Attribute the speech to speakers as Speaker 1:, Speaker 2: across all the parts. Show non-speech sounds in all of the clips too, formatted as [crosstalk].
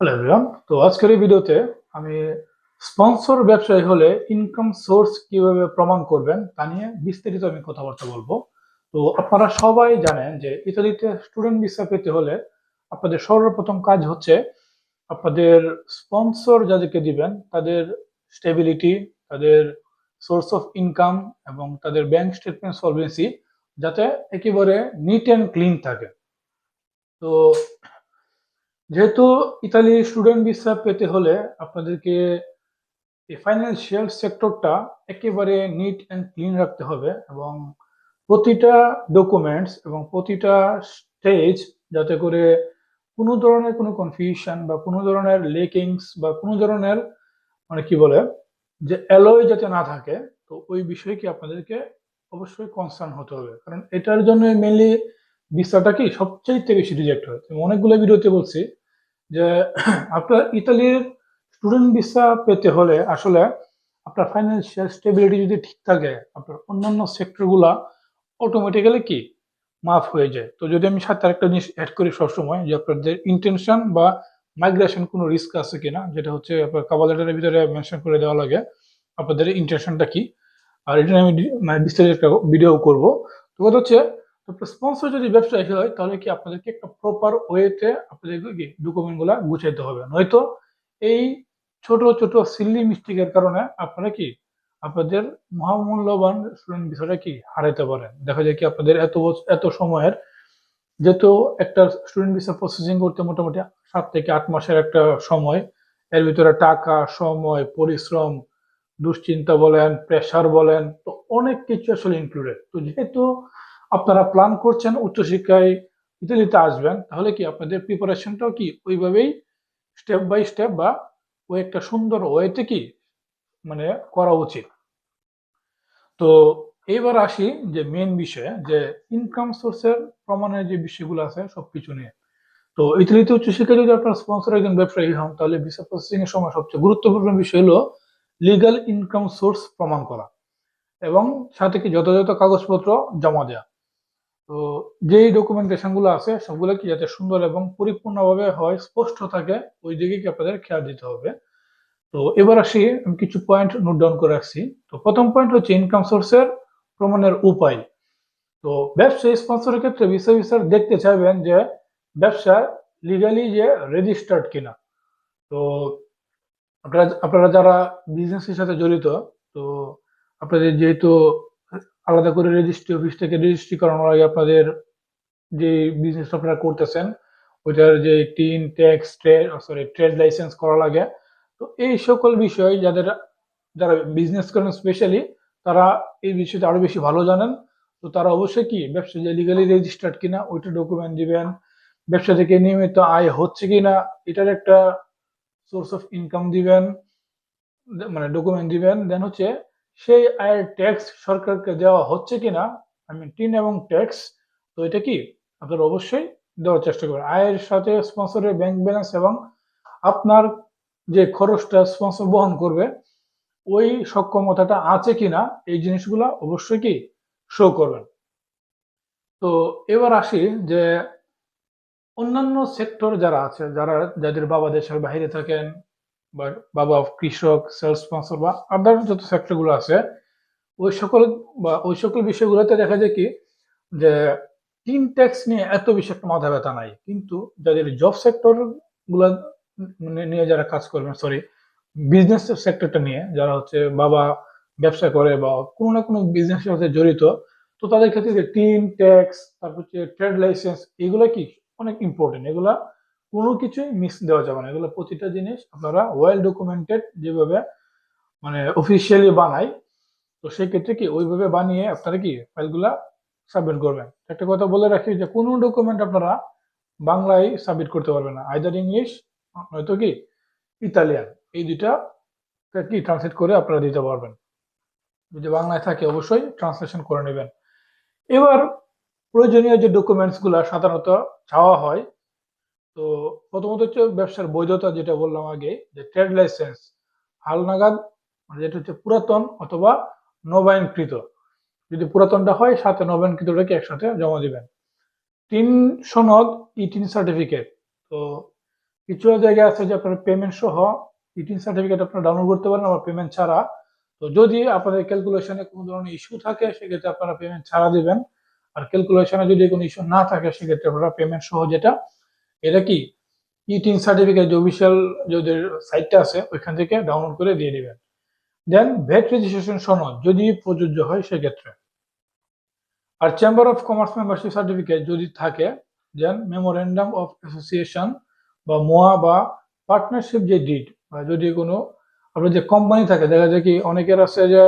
Speaker 1: Hello everyone তো আজকের এই ভিডিওতে আমি স্পন্সর ব্যবসায়ী হলে ইনকাম সোর্স কীভাবে প্রমাণ করবেন তা নিয়ে বিস্তারিত আমি কথাবার্তা বলব। তো আপনারা সবাই জানেন যে ইতালিতে স্টুডেন্ট ভিসা পেতে হলে আপনাদের সর্বপ্রথম কাজ হচ্ছে আপনাদের স্পন্সর যাদেরকে দিবেন, তাদের স্টেবিলিটি তাদের সোর্স অফ ইনকাম এবং তাদের ব্যাংক স্টেটমেন্ট সলভেন্সি যাতে একেবারে নিট অ্যান্ড ক্লিন থাকে। তো যেহেতু ইতালি স্টুডেন্ট ভিসা পেতে হলে আপনাদেরকে এই ফাইন্যান্সিয়াল সেক্টরটা একেবারে নিট অ্যান্ড ক্লিন রাখতে হবে এবং প্রতিটা ডকুমেন্টস এবং প্রতিটা স্টেজ যাতে করে কোনো ধরনের কোনো কনফিউশন বা কোনো ধরনের লেকিংস বা কোনো ধরনের মানে কি বলে, যে অ্যালয় যাতে না থাকে, তো ওই বিষয়ে কি আপনাদেরকে অবশ্যই কনসার্ন হতে হবে। কারণ এটার জন্য মেনলি ভিসাটা কি সবচাইতে বেশি রিজেক্ট হয়। অনেকগুলো ভিডিওতে বলছি। যে [clears throat] আপনার ইতালির স্টুডেন্ট ভিসা পেতে হলে আসলে আপনার ফাইন্যান্সিয়াল স্টেবিলিটি যদি ঠিক থাকে, আপনার অন্যান্য সেক্টরগুলা অটোমেটিক্যালি কি? মাফ হয়ে যায়। তো যদি আমি সাথে আরেকটা জিনিস অ্যাড করি সবসময়, যে আপনাদের ইন্টেনশন বা মাইগ্রেশন কোনো রিস্ক আছে কিনা, যেটা হচ্ছে আপনার কাবা লেটারের ভিতরে মেনশন করে দেওয়া লাগে, আপনাদের ইন্টেনশনটা কি? আর এটা আমি মানে বিস্তারিত একটা ভিডিও করব। তো কথা হচ্ছে স্পন্সর যদি ব্যবসায়ী হয় তাহলে কি আপনাদেরকে একটা প্রপার ওয়েতে আপনাদেরকে কি ডকুমেন্টগুলো গুছাইতে হবে। নয়তো এই ছোট ছোট সিল্লি মিস্টেকের কারণে আপনারা কি আপনাদের মহামূল্যবান স্টুডেন্ট বিষয়টা কি হারাইতে পারেন? দেখা যায় কি আপনাদের এত এত সময়ের যেহেতু একটা স্টুডেন্ট ভিসা প্রসেসিং করতে মোটামুটি সাত থেকে আট মাসের একটা সময়, এর ভিতরে টাকা, সময়, পরিশ্রম, দুশ্চিন্তা বলেন প্রেশার বলেন, তো অনেক কিছু আসলে ইনক্লুডেড তো যেহেতু আপনারা প্ল্যান করছেন, উচ্চশিক্ষায় ইতালিতে আসবেন, তাহলে কি আপনাদের প্রিপারেশনটাও কি ওইভাবেই স্টেপ বাই স্টেপ বা ওই একটা সুন্দর ওয়েতে কি মানে করা উচিত? তো এইবার আসি যে মেন বিষয়ে, যে ইনকাম সোর্সের প্রমাণের যে বিষয়গুলো আছে সবকিছু নিয়ে। তো ইতালিতে উচ্চশিক্ষা যদি আপনার স্পন্সর একজন ব্যবসায়ী হন, তাহলে ভিসা প্রসেসিং এর সময় সবচেয়ে গুরুত্বপূর্ণ বিষয় হলো লিগাল ইনকাম সোর্স প্রমাণ করা এবং সাথে কি যথাযথ কাগজপত্র জমা দেওয়া তো যেই ডকুমেন্টেশনগুলো আছে, সবগুলো কি যাতে সুন্দর এবং পরিপূর্ণভাবে হয়, স্পষ্ট থাকে, ওই দিকে কি আপনাদের খেয়াল দিতে হবে। তো এবার আসি, আমি কিছু পয়েন্ট নোট ডাউন করে রাখছি। তো প্রথম পয়েন্ট হচ্ছে ইনকাম সোর্সের প্রমাণের উপায়। তো ব্যবসায়ী স্পন্সরের ক্ষেত্রে ভিসা ভিসার দেখতে চাইবেন যে ব্যবসা লিগালি যে রেজিস্টার্ড কিনা। তো আপনারা আপনারা যারা বিজনেসের সাথে জড়িত, তো আপনাদের যেহেতু আলাদা করে রেজিস্ট্রি অফিস থেকে রেজিস্ট্রি করানোর আগে আপনাদের যে বিজনেস আপনারা করতেছেন, ওইটার যে TIN tax trade sorry trade licence করা লাগে। তো এই সকল বিষয় যাদের, যারা বিজনেস করেন স্পেশালি তারা এই বিষয়টা আরও বেশি ভালো জানেন। তো তারা অবশ্যই কি, ব্যবসা যে লিগালি রেজিস্টার্ড কিনা, ওইটা ডকুমেন্ট দিবেন। ব্যবসা থেকে নিয়মিত আয় হচ্ছে কিনা, এটার একটা সোর্স অফ ইনকাম দিবেন। মানে ডকুমেন্ট দিবেন। দেন হচ্ছে সেই আয়ের ট্যাক্স সরকারকে দেওয়া হচ্ছে কিনা আই মিন টিন এবং ট্যাক্স তো এটা কি? আপনারা অবশ্যই দেওয়ার চেষ্টা করবেন। আয়ের সাথে স্পন্সরের ব্যাংক ব্যালেন্স এবং আপনার যে খরচটা স্পন্সর বহন করবে, ওই সক্ষমতাটা আছে কিনা, এই জিনিসগুলা অবশ্যই কি? শো করবেন। তো এবার আসি যে অন্যান্য সেক্টর যারা আছে, যারা, যাদের বাবা দেশের বাইরে থাকেন বাবা কৃষক সেলস স্পন্সর বা আদার যত সেক্টরগুলো আছে, ওই সকল বা ওই সকল বিষয়গুলোতে দেখা যায় কি যে টিন ট্যাক্স নিয়ে এত বেশি একটা মাথা ব্যথা নাই। কিন্তু যাদের জব সেক্টরগুলা মানে নিয়ে যারা কাজ করবেন সরি বিজনেস সেক্টরটা নিয়ে, যারা হচ্ছে বাবা ব্যবসা করে বা কোনো না কোনো বিজনেসের সাথে জড়িত, তো তাদের ক্ষেত্রে টিন ট্যাক্স তারপর হচ্ছে ট্রেড লাইসেন্স এগুলো কি অনেক ইম্পর্টেন্ট এগুলা কোনো কিছুই মিস দেওয়া যাবে না। এগুলো প্রতিটা জিনিস আপনারা ওয়েল ডকুমেন্টেড যেভাবে মানে অফিসিয়ালি বানায় তো সেক্ষেত্রে কি ওইভাবে বানিয়ে আপনারা কি ফাইলগুলা সাবমিট করবেন? একটা কথা বলে রাখি যে কোনো ডকুমেন্ট আপনারা বাংলায় সাবমিট করতে পারবেন না। আইদার ইংলিশ নয়তো কি ইতালিয়ান এই দুইটা কি ট্রান্সলেট করে আপনারা দিতে পারবেন। যদি বাংলায় থাকে অবশ্যই ট্রান্সলেশন করে নেবেন। এবার প্রয়োজনীয় যে ডকুমেন্টসগুলো সাধারণত চাওয়া হয় তো প্রথমত হচ্ছে ব্যবসার বৈধতা যেটা বললাম আগে, যে ট্রেড লাইসেন্স হালনাগাদ মানে যেটা হচ্ছে পুরাতন অথবা নবায়নকৃত। যদি পুরাতনটা হয়, সাথে নবায়নকৃতটাকে একসাথে জমা দিবেন। তিন সনদ ইটিন সার্টিফিকেট তো কিছু জায়গায় আছে যে আপনার পেমেন্ট সহ ইটিন সার্টিফিকেট আপনারা ডাউনলোড করতে পারেন, আবার পেমেন্ট ছাড়া। তো যদি আপনাদের ক্যালকুলেশনে কোনো ধরনের ইস্যু থাকে, সেক্ষেত্রে আপনারা পেমেন্ট ছাড়া দিবেন। আর ক্যালকুলেশনে যদি কোনো ইস্যু না থাকে, সেক্ষেত্রে আপনারা পেমেন্ট সহ যেটা এটা কি? ইটিন সার্টিফিকেট যে অফিসিয়াল যাদের সাইটটা আছে, ওইখান থেকে ডাউনলোড করে দিয়ে দিবেন। দেন ভ্যাট রেজিস্ট্রেশন সনদ যদি প্রযোজ্য হয় সেক্ষেত্রে। আর chamber of commerce membership certificate যদি থাকে দেন মেমোরেন্ডাম অফ অ্যাসোসিয়েশন বা মোয়া বা পার্টনারশিপ যে ডিড বা যদি কোনো আপনার যে কোম্পানি থাকে, দেখা যায় কি অনেকের আছে যে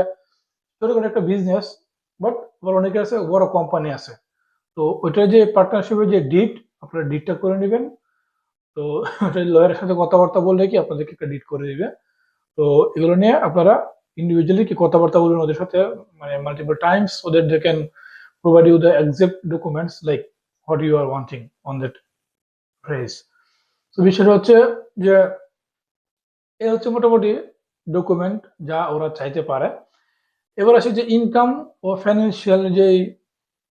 Speaker 1: ছোটখাটো একটা বিজনেস বাট আবার অনেকের আছে বড় কোম্পানি আছে। তো ওইটার যে পার্টনারশিপের যে ডিড আপনারা ডিটটা করে নেবেন। তো লয়ারের সাথে কথাবার্তা বললে কি আপনাদেরকে একটা ডিড করে দিবে? তো এগুলো নিয়ে আপনারা ইন্ডিভিজুয়ালি কি কথাবার্তা বলবেন ওদের সাথে? মানে মাল্টিপল টাইমস ওদের that can provide you the exact documents, like what you are wanting on that phrase. তো বিষয়টা হচ্ছে যে, এ হচ্ছে মোটামুটি ডকুমেন্ট যা ওরা চাইতে পারে। এবার আসে যে ইনকাম ও ফাইন্যান্সিয়াল যে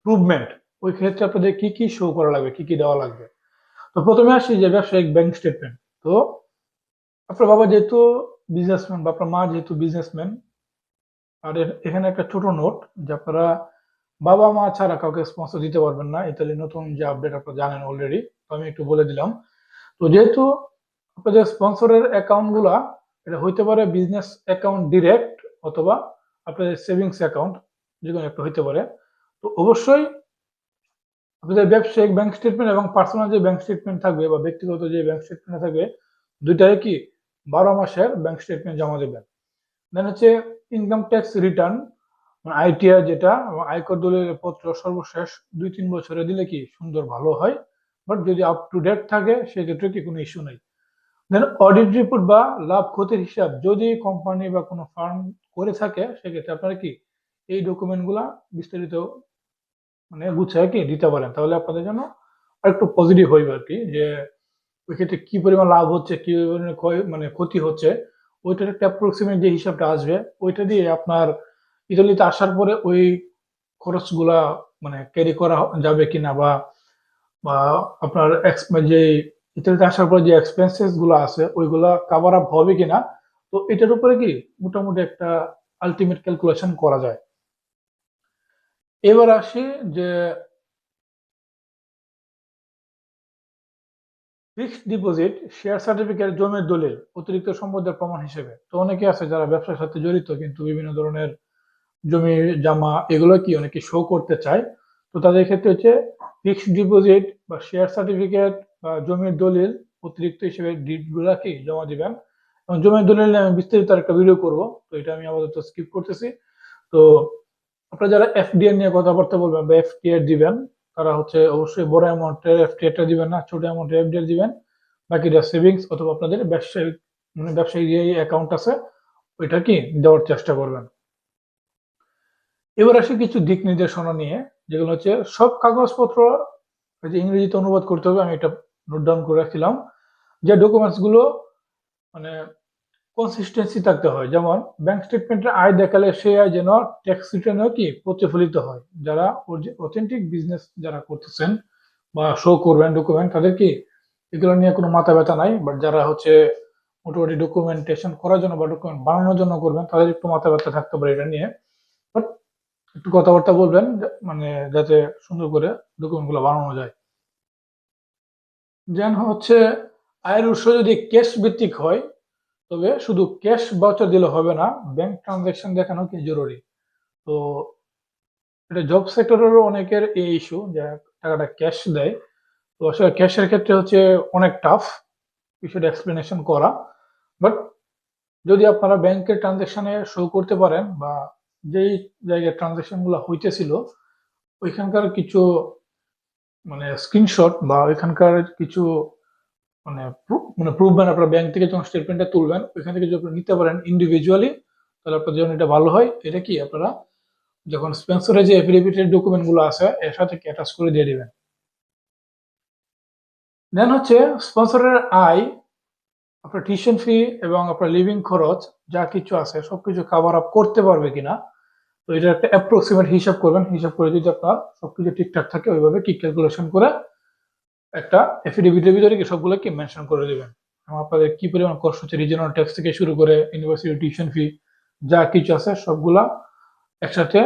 Speaker 1: প্রুভমেন্ট ওই ক্ষেত্রে আপনাদের কি কি শো করা লাগবে, কি কি দেওয়া লাগবে? তো প্রথমে আসি যে ব্যবসায়িক ব্যাংক স্টেটমেন্ট তো আপনার বাবা যেহেতু বিজনেসম্যান বা আপনার মা যেহেতু বিজনেসম্যান আর এখানে একটা ছোট নোট যে আপনারা বাবা মা ছাড়া কাউকে স্পন্সর দিতে পারবেন না। ইতালি নতুন যে আপডেট আপনারা জানেন অলরেডি তো আমি একটু বলে দিলাম। তো যেহেতু আপনাদের স্পন্সরের অ্যাকাউন্টগুলা এটা হইতে পারে বিজনেস অ্যাকাউন্ট ডিরেক্ট অথবা আপনাদের সেভিংস অ্যাকাউন্ট যে একটা হইতে পারে। তো অবশ্যই আপনাদের ব্যবসায়িক ব্যাংক স্টেটমেন্ট এবং পার্সোনাল যে ব্যাংক স্টেটমেন্ট থাকবে বা ব্যক্তিগত যে ব্যাংক স্টেটমেন্ট থাকবে, দুইটাই কি বারো মাসের ব্যাংক স্টেটমেন্ট জমা দেবেন। দেন হচ্ছে ইনকাম ট্যাক্স রিটার্ন আইটিআর যেটা আয়কর দলের পত্র সর্বশেষ দুই তিন বছরে দিলে কি সুন্দর ভালো হয় বাট যদি আপ টু ডেট থাকে, সেক্ষেত্রে কি কোনো ইস্যু নেই। দেন অডিট রিপোর্ট বা লাভ ক্ষতির হিসাব, যদি কোম্পানি বা কোনো ফার্ম করে থাকে, সেক্ষেত্রে আপনারা কি এই ডকুমেন্টগুলা বিস্তারিত মানে গুছায় কি, দিতে পারেন। তাহলে আপনাদের জন্য আরেকটু পজিটিভ হইবে আর কি, যে ওই ক্ষেত্রে কি পরিমাণ লাভ হচ্ছে, কি পরিমাণে মানে ক্ষতি হচ্ছে, ওইটার একটা অ্যাপ্রক্সিমেট যে হিসাবটা আসবে, ওইটা দিয়ে আপনার ইতালিতে আসার পরে ওই খরচগুলা মানে ক্যারি করা যাবে কিনা বা বা আপনার ex- যে ইতালিতে আসার পরে যে এক্সপেন্সেসগুলো আছে, ওইগুলা কাভার আপ হবে কিনা, তো এটার উপরে কি মোটামুটি একটা আলটিমেট ক্যালকুলেশন করা যায়। এবার আসি যে ফিক্সড ডিপোজিট শেয়ার সার্টিফিকেট জমির দলিল, অতিরিক্ত সম্পদের প্রমাণ হিসেবে। তো অনেকে আছে যারা ব্যবসার সাথে জড়িত, কিন্তু বিভিন্ন ধরনের জমি, জামা এগুলো কি অনেকে শো করতে চায়। তো তাদের ক্ষেত্রে হচ্ছে ফিক্সড ডিপোজিট বা শেয়ার সার্টিফিকেট বা জমির দলিল অতিরিক্ত হিসেবে ডিটগুলা কি জমা দিবেন? এবং জমির দলিল আমি বিস্তারিত একটা ভিডিও করব, তো এটা আমি আপাতত স্কিপ করতেছি। তো আপনারা যারা এফডিআর নিয়ে কথাবার্তা বলবেন বা এফটিআর দিবেন, তারা হচ্ছে অবশ্যই বড় অ্যামাউন্টের এফটিআরটা দিবেন না, ছোট অ্যামাউন্টের এফডিআর দিবেন। বাকিটা সেভিংস অথবা আপনাদের ব্যবসায়িক মানে ব্যবসায়িক যে অ্যাকাউন্ট আছে, ওইটা কি দেওয়ার চেষ্টা করবেন। এবার আসি কিছু দিক নির্দেশনা নিয়ে, যেগুলো হচ্ছে সব কাগজপত্র যে ইংরেজিতে অনুবাদ করতে হবে, আমি এটা নোট ডাউন করে রাখছিলাম। যে ডকুমেন্টসগুলো মানে কনসিস্টেন্সি থাকতে হয়। যেমন ব্যাংক স্টেটমেন্টের আয় দেখালে সেই আয় যেন ট্যাক্স রিটার্নেও কি প্রতিফলিত হয়। যারা অথেন্টিক বিজনেস যারা করতেছেন বা শো করবেন ডকুমেন্ট তাদের কি এগুলো নিয়ে কোনো মাথা ব্যথা নাই? বাট যারা হচ্ছে মোটামুটি ডকুমেন্টেশন করার জন্য বা ডকুমেন্ট বানানোর জন্য করবেন, তাদের একটু মাথা ব্যথা থাকতে পারে এটা নিয়ে। বাট একটু কথাবার্তা বলবেন মানে যাতে সুন্দর করে ডকুমেন্টগুলো বানানো যায়। যেন হচ্ছে, আয়ের উৎস যদি ক্যাশ ভিত্তিক হয় তবে শুধু ক্যাশ বাউচার দিলে হবে না ব্যাংক ট্রানজাকশন দেখানো কি জরুরি? তো এটা জব সেক্টরেরও অনেকের এই ইস্যু যে টাকাটা ক্যাশ দেয়। তো আসলে ক্যাশের ক্ষেত্রে হচ্ছে অনেক টাফ বিষয়টা এক্সপ্লেনেশন করা। বাট যদি আপনারা ব্যাংকের ট্রানজাকশনে শো করতে পারেন বা যেই জায়গায় ট্রানজাকশনগুলো হইতেছিল, ওইখানকার কিছু মানে স্ক্রিনশট বা ওইখানকার কিছু মানে মানে প্রুভবেন আপনার ব্যাংক থেকে যখন স্টেটমেন্টটা তুলবেন, ওইখান থেকে যদি আপনি নিতে পারেন ইন্ডিভিজুয়ালি তাহলে আপনার জন্য এটা ভালো হয়। এটা কি? আপনারা যখন স্পেন্সরের যে এফিডেভিটের ডকুমেন্টগুলো আছে, এর সাথে অ্যাটাচ করে দিয়ে দিবেন? দেন হচ্ছে স্পন্সরের আয়, আপনার টিউশন ফি এবং আপনার লিভিং খরচ, যা কিছু আছে, সবকিছু কাভার আপ করতে পারবে কিনা, তো এটা একটা অ্যাপ্রক্সিমেট হিসাব করবেন। হিসাব করে যদি আপনার সবকিছু ঠিকঠাক থাকে, ওইভাবে কি ক্যালকুলেশন করে একটা এফিডেভিটের ভিতরে কি সবগুলো কি মেনশন করে দিবেন? এবং আপনাদের কি পরিমাণ কষ্ট হচ্ছে রিজনাল ট্যাক্স থেকে শুরু করে ইউনিভার্সিটি টিউশন ফি যা কিছু আছে সবগুলা একসাথে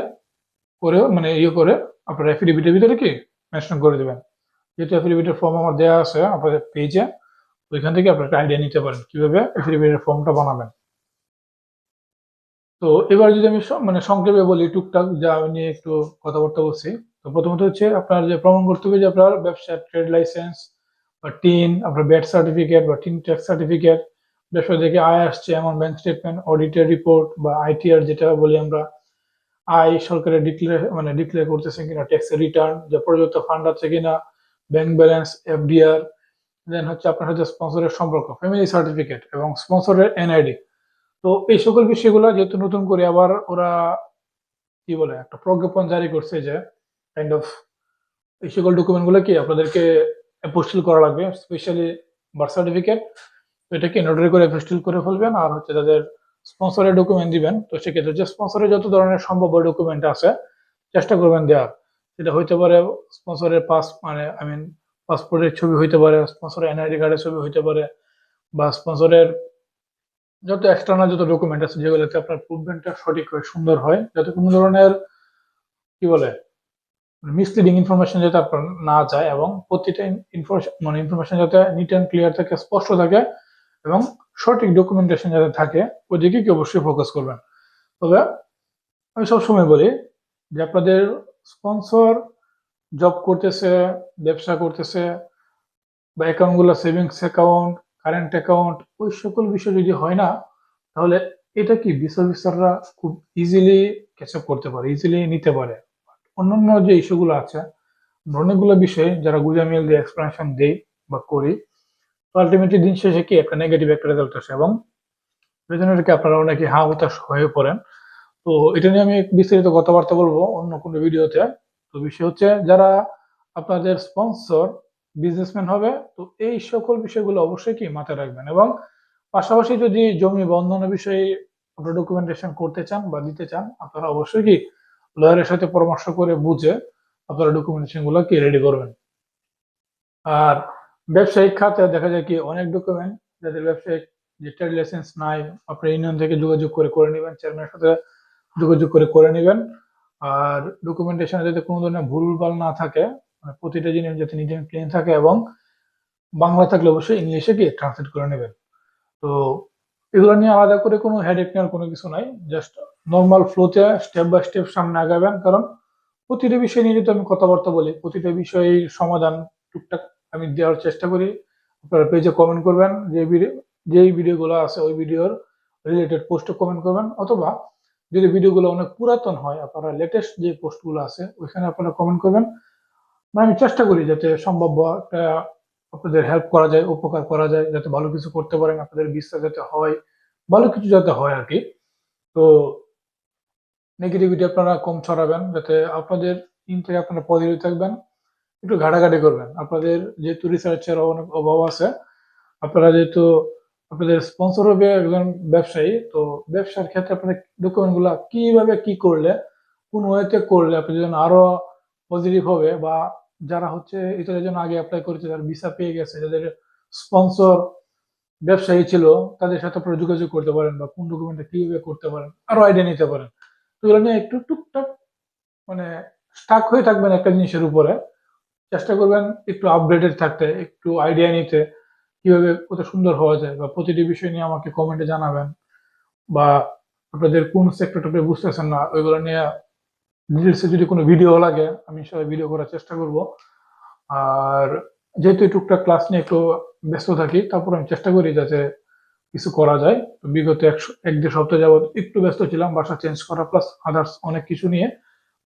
Speaker 1: করে মানে ইয়ে করে আপনার এফিডেভিটের ভিতরে কি মেনশন করে দিবেন? যেহেতু এফিডেভিটের ফর্ম আমার দেওয়া আছে আপনাদের পেজে ওইখান থেকে আপনার একটা আইডিয়া নিতে পারেন, কীভাবে এফিডেভিটের ফর্মটা বানাবেন। তো এবার যদি আমি মানে সংক্ষেপে বলি, টুকটাক যা আমি নিয়ে একটু কথাবার্তা বলছি তো প্রথমত হচ্ছে আপনার যে প্রমাণ করতে হবে যে আপনার ব্যবসার ট্রেড লাইসেন্স বা টিন আপনার ব্যাট সার্টিফিকেট বা টিন ট্যাক্স সার্টিফিকেট ব্যবসা থেকে আয় আসছে এমন ব্যাংক স্টেটমেন্ট অডিটের রিপোর্ট বা আইটিআর যেটা বলি আমরা, আয় সরকারের ডিক্লেয়ার মানে ডিক্লেয়ার করতেছে কিনা ট্যাক্সের রিটার্ন যে পর্যাপ্ত ফান্ড আছে কিনা ব্যাংক ব্যালেন্স এফডিআর দেন হচ্ছে আপনার সাথে স্পন্সরের সম্পর্ক ফ্যামিলি সার্টিফিকেট এবং স্পন্সরের এনআইডি তো এই সকল বিষয়গুলো যেহেতু নতুন করে আবার ওরা, কি বলে, একটা প্রজ্ঞাপন জারি করছে যে কাইন্ড অফ এই সকল ডকুমেন্টগুলো কি আপনাদেরকে অ্যাপোস্টিল করা লাগবে? স্পেশালি বার্থ সার্টিফিকেট এটাকে নোটারি করে অ্যাপোস্টিল করে ফেলবেন আর হচ্ছে তাদের স্পন্সরের ডকুমেন্ট দিবেন। তো সেক্ষেত্রে যে স্পন্সরের যত ধরনের সম্ভাব্য ডকুমেন্ট আছে, চেষ্টা করবেন দেওয়ার সেটা হইতে পারে স্পন্সরের পাস মানে আই মিন পাসপোর্টের ছবি হইতে পারে স্পন্সরের এনআইডি কার্ডের ছবি হইতে পারে, বা স্পন্সরের যত এক্সটার্নাল যত ডকুমেন্ট আছে, যেগুলোতে আপনার প্রুভমেন্টটা সঠিক হয়, সুন্দর হয়, যাতে কোনো ধরনের, কি বলে মিসলিডিং ইনফরমেশন যাতে আপনার না যায় এবং প্রতিটা ইনফরমেশন মানে ইনফরমেশন যাতে নিট অ্যান্ড ক্লিয়ার থাকে, স্পষ্ট থাকে এবং সঠিক ডকুমেন্টেশন যাতে থাকে ওইদিকে কি অবশ্যই ফোকাস করবেন। তবে আমি সবসময় বলি যে আপনাদের স্পন্সর জব করতেছে, ব্যবসা করতেছে বা অ্যাকাউন্টগুলো সেভিংস অ্যাকাউন্ট কারেন্ট অ্যাকাউন্ট ওই সকল বিষয় যদি হয় না, তাহলে এটা কি বিস অফিসাররা খুব ইজিলি ক্যাচ আপ করতে পারে ইজিলি নিতে পারে? অন্যান্য যে ইস্যুগুলো আছে অনেকগুলো বিষয়ে যারা গুজামিল দিয়ে এক্সপ্লেনেশন দেই বা করি, তো আলটিমেটলি দিন শেষে কি একটা নেগেটিভ একটা রেজাল্ট আসে এবং এটাকে আপনারা অনেকে হা হতাশ হয়ে পড়েন। তো এটা নিয়ে আমি বিস্তারিত কথাবার্তা বলব অন্য কোনো ভিডিওতে। তো বিষয় হচ্ছে যারা আপনাদের স্পন্সর বিজনেসম্যান হবে, তো এই সকল বিষয়গুলো অবশ্যই কি মাথায় রাখবেন এবং পাশাপাশি যদি জমি বন্ধনের বিষয়ে ডকুমেন্টেশন করতে চান বা দিতে চান, আপনারা অবশ্যই কি লয়ারের সাথে পরামর্শ করে বুঝে আপনারা ডকুমেন্টেশনগুলো কি রেডি করবেন। আর ব্যবসায়িক খাতে দেখা যায় কি অনেক ডকুমেন্ট যাদের ব্যবসায়িক যে ট্রেড লাইসেন্স নাই আপনার ইউনিয়ন থেকে যোগাযোগ করে করে নেবেন চেয়ারম্যানের সাথে যোগাযোগ করে করে নেবেন। আর ডকুমেন্টেশনে যাতে কোনো ধরনের ভুলভাল না থাকে মানে প্রতিটা জিনিস যাতে নিজের ক্লিন থাকে এবং বাংলা থাকলে অবশ্যই ইংলিশে গিয়ে ট্রান্সলেট করে নেবেন। তো এগুলো নিয়ে আলাদা করে কোনো হেডেক নেওয়ার কোনো কিছু নাই জাস্ট নর্মাল ফ্লোতে স্টেপ বাই স্টেপ সামনে আগাবেন, কারণ প্রতিটা বিষয় নিয়ে যদি আমি কথাবার্তা বলি, প্রতিটা বিষয়ের সমাধান টুকটাক আমি দেওয়ার চেষ্টা করি। আপনারা পেজে কমেন্ট করবেন, যে ভিডিও যেই ভিডিওগুলো আছে ওই ভিডিওর রিলেটেড পোস্টে কমেন্ট করবেন, অথবা যদি ভিডিওগুলো অনেক পুরাতন হয়, আপনারা লেটেস্ট যে পোস্টগুলো আছে, ওইখানে আপনারা কমেন্ট করবেন। মানে আমি চেষ্টা করি যাতে সম্ভাব্য একটা আপনাদের হেল্প করা যায়, উপকার করা যায়, যাতে ভালো কিছু করতে পারেন, আপনাদের বিশ্বাস যাতে হয়, ভালো কিছু যাতে হয় আর কি। তো নেগেটিভিটি আপনারা কম ছড়াবেন, যাতে আপনাদের ইন থেকে আপনারা পজিটিভ থাকবেন, একটু ঘাটাঘাটি করবেন। আপনাদের যেহেতু রিসার্চের অনেক অভাব আছে, আপনারা যেহেতু আপনাদের স্পন্সর হবে একজন ব্যবসায়ী, তো ব্যবসার ক্ষেত্রে আপনাদের ডকুমেন্টগুলা কীভাবে কি করলে, কোন ওয়েতে করলে আপনি জন্য আরও পজিটিভ হবে বা যারা হচ্ছে এটার জন্য আগে অ্যাপ্লাই করেছে যারা ভিসা পেয়ে গেছে, যাদের স্পন্সর ব্যবসায়ী ছিল, তাদের সাথে আপনারা যোগাযোগ করতে পারেন বা কোন ডকুমেন্টটা কীভাবে করতে পারেন, আরও আইডিয়া নিতে পারেন। তো এগুলো নিয়ে একটু টুকটাক মানে স্টাক হয়ে থাকবেন একটা জিনিসের উপরে। চেষ্টা করবেন একটু আপডেটেড থাকতে, একটু আইডিয়া নিতে, কীভাবে কত সুন্দর হওয়া যায় বা প্রতিটি বিষয় নিয়ে আমাকে কমেন্টে জানাবেন বা আপনাদের কোন সেক্টরটা আপনি বুঝতেছেন না, ওইগুলো নিয়ে ডিটেলসে যদি কোনো ভিডিও লাগে, আমি সবাই ভিডিও করার চেষ্টা করব। আর যেহেতু টুকটাক ক্লাস নিয়ে একটু ব্যস্ত থাকি, তারপর আমি চেষ্টা করি যাতে কিছু করা যায়। বিগত এক দেড় সপ্তাহ যাবত একটু ব্যস্ত ছিলাম, বাসা চেঞ্জ করা প্লাস আদার্স অনেক কিছু নিয়ে।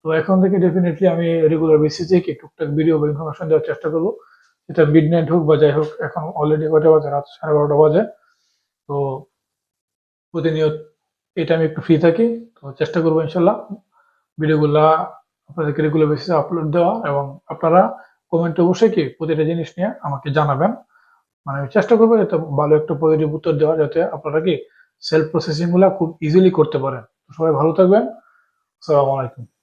Speaker 1: তো এখন থেকে ডেফিনেটলি আমি রেগুলার বেসিসে কি টুকটাক ভিডিও বা ইনফরমেশন দেওয়ার চেষ্টা করব। এটা মিড নাইট হোক বা যাই হোক, এখন অলরেডি কটা বাজে? রাত সাড়ে বারোটা বাজে। তো প্রতিনিয়ত এটা আমি একটু ফ্রি থাকি। তো চেষ্টা করব ইনশাল্লাহ। ভিডিওগুলা আপনাদেরকে রেগুলার বেসিসে আপলোড দেওয়া এবং আপনারা কমেন্টে বসে কি প্রতিটা জিনিস নিয়ে আমাকে জানাবেন। মানে আমি চেষ্টা করব যাতে ভালো একটা পজিটিভ উত্তর দেওয়া যাতে আপনারা কি সেলফ প্রসেসিংগুলা খুব ইজিলি করতে পারেন। সবাই ভালো থাকবেন। আসসালামু আলাইকুম।